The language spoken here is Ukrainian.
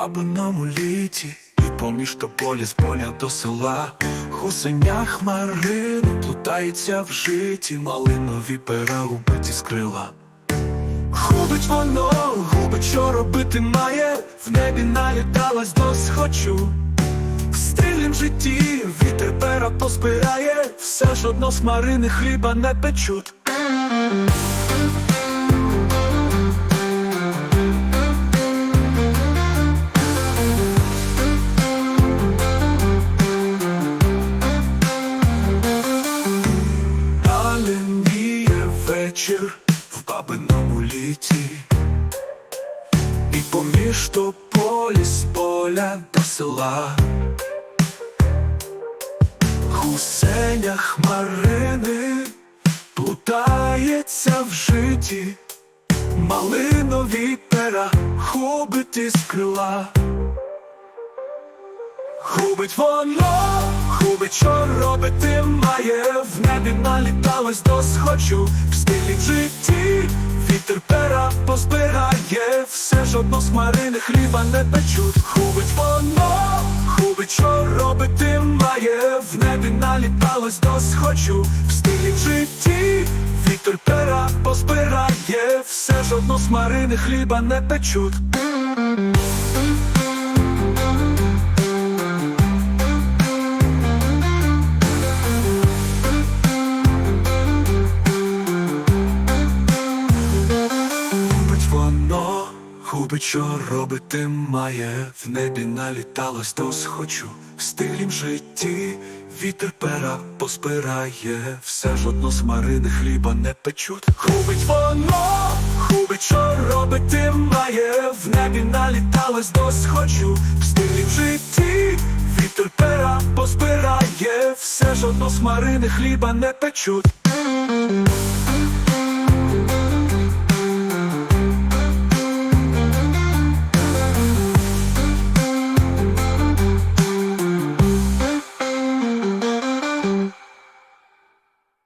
бабиному літі, і поміж тополі з поля до села, Гусеня хмарини плутається в житті, малинові пера убиті з крила. Губить воно, губить, що робити має, в небі наліталась до схочу. В стилім житті вітер пера поспирає, все ж одно смарини хліба не печуть. Вечір в бабиному літі, і поміж тополі з поля до села. Гусеня хмарини плутається в житті, малинові пера хубить із крила. Губить воно, губить, що робити має, в небі наліталось до схочу, в стилі житті, вітер пера позбирає, все ж одно смарини хліба не печуть. Губить воно, губить, що робити має, в небі наліталось до схочу, в стилі житті, вітер пера позбирає, все ж одно смарини хліба не печуть. Губить, що робити має, в небі наліталось до схочу, в стилім житті, вітер пера поспирає, все ж одно смарини хліба не печуть. Губить воно, губить, що робити має, в небі наліталось до схочу, в стилім житті, вітер пера поспирає, все ж одно смарини хліба не печуть.